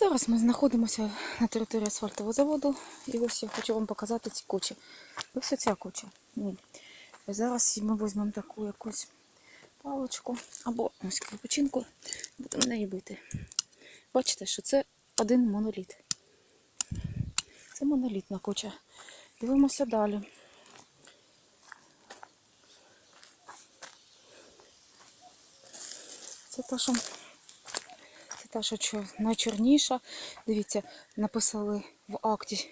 Зараз ми знаходимося на території асфальтового заводу, і ось я хочу вам показати ці кучі. Ось ця куча. Ну, Зараз ми візьмемо таку якусь паличку або ось кирпичинку, будемо неї бити. Бачите, що це один моноліт. Це монолітна куча. Дивимося далі. Це та, що та, що чор- найчорніша. Дивіться, написали в акті,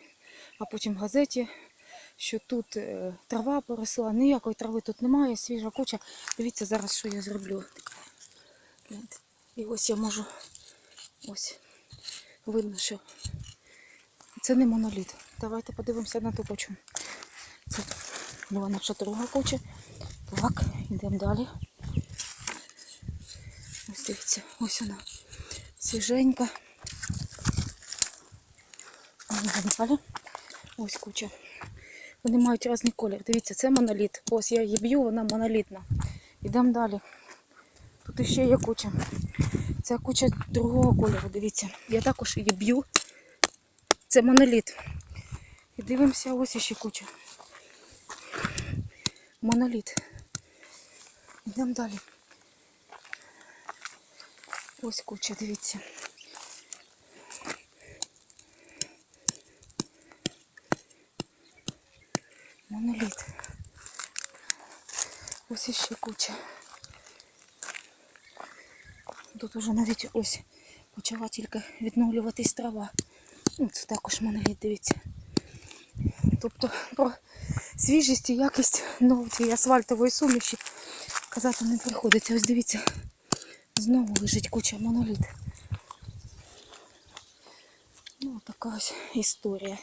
а потім в газеті, що тут е, трава поросла. Ніякої трави тут немає, свіжа куча. Дивіться зараз, що я зроблю. І ось я можу. Ось. Видно, що це не моноліт. Давайте подивимося на ту кучу. Це була наша друга куча. Так, йдемо далі. Ось дивіться, ось вона. Свіженька. Ось куча. Вони мають різний колір. Дивіться, це моноліт. Ось я її б'ю, вона монолітна. Йдемо далі. Тут ще є куча. Це куча другого кольору, дивіться. Я також її б'ю. Це моноліт. І дивимося, ось ще куча. Моноліт. Йдемо далі. Ось куча, дивіться. Моноліт. Ось іще куча. Тут уже навіть ось почала тільки відновлюватись трава. Ну, це також моноліт, дивіться. Тобто про свіжість і якість ну, цієї асфальтової суміші казати не приходиться. Ось дивіться, знову лежить куча моноліт. Ну, така ось історія.